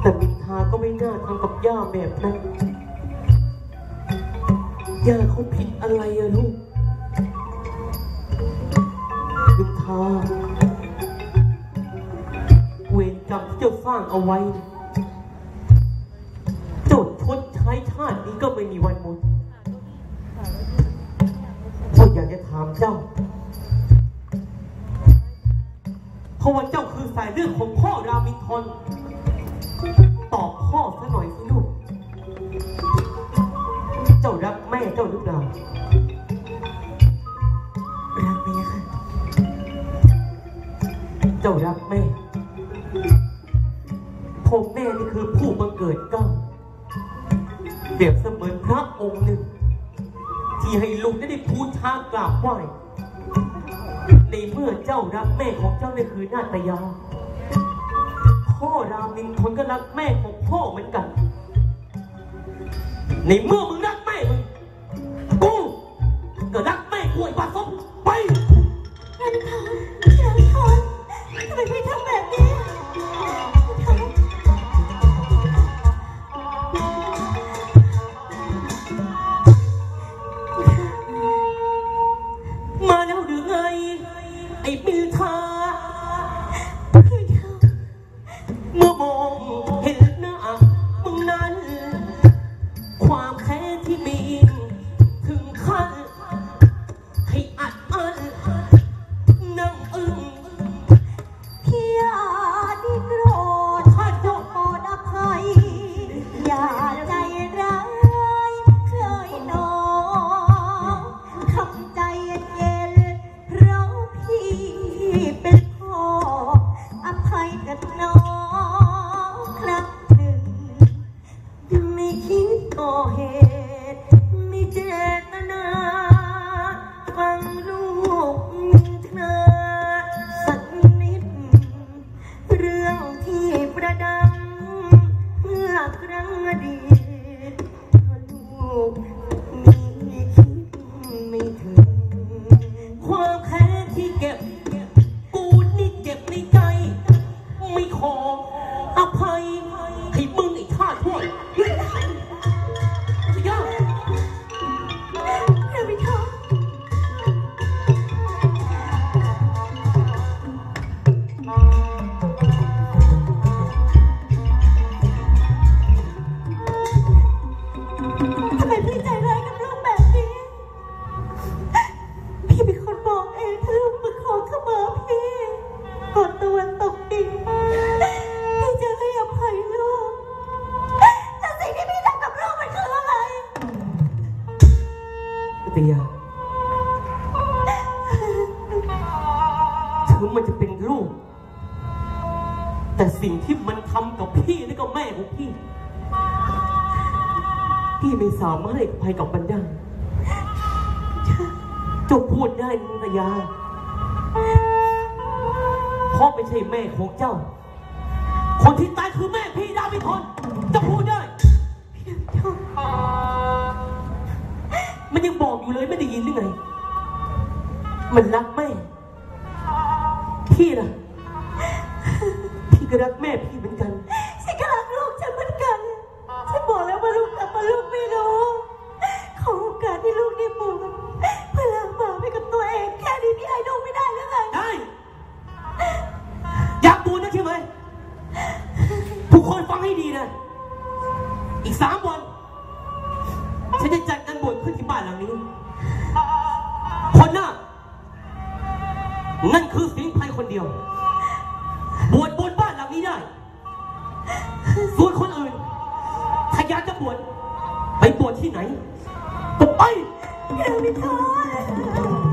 แต่มินทาก็ไม่น่าทำกับย่าแบบนั้น ย่าเขาผิดอะไรอะลูก มินทา เวรกรรมที่เจ้าสร้างเอาไว้เนี่ยเจ้าชดใช้ชาตินี้ก็ไม่มีวันหมดพ่ออยากจะถามเจ้า เพราะว่าเจ้าคือสายเลือดของพ่อรามินทร ตอบพ่อซะหน่อยสิลูก เจ้ารักแม่เจ้าหรือเปล่ารักไหมอะค่ะเจ้ารักแม่ ผมแม่นี่คือผู้บังเกิดเกล้าเปรียบเสมือนพระองค์หนึ่ง ที่ให้ลุงได้พูดช้ากราบไหว้ในเมื่อเจ้ารักแม่ของเจ้านี่คือนาตยา พ่อรามินทนก็รักแม่ของพ่อเหมือนกัน ในเมื่อมึงรักแม่มึงกูก็รักแม่กูไอ้ปาสมไปรันทอนรันทนทำไมพี่ทำแบบนี้มาแล้วหรือไง ไอ้ปิลทาำเถึงมันจะเป็นลูก แต่สิ่งที่มันทำกับพี่และกับแม่ของพี่ พี่ไม่สามารถให้ภัยกับมันได้เจ้าพูดได้นิตยาพราะไม่ใช่แม่ของเจ้า คนที่ตายคือแม่พี่ดาวิทนจะพูดได้ มันยังบอกอยู่เลยไม่ได้ยินหรือไง มันรักแม่ พี่ล่ะ พี่ก็รักแม่พี่เหมือนกัน ฉันก็รักลูกฉันเหมือนกัน ฉันบอกแล้วว่าลูกกลับมาลูกไม่รู้ ขอโอกาสที่ลูกได้บวชเพื่อล้างบาปให้กับตัวเอง แค่นี้พี่ให้ลูกไม่ได้หรือไงได้อยากบูนะใช่ไหมทุกคนฟังให้ดีนะ อีกสามวัน ฉันจะจัดการบวชขึ้นที่บ้านหลังนี้คนหน้า นั่นคือสิงห์ไพรคนเดียว บวชบนบ้านหลังนี้ได้ ส่วนคนอื่น ถ้าอยากจะบวชไปบวชที่ไหน ก็ไปเราไม่ท้อ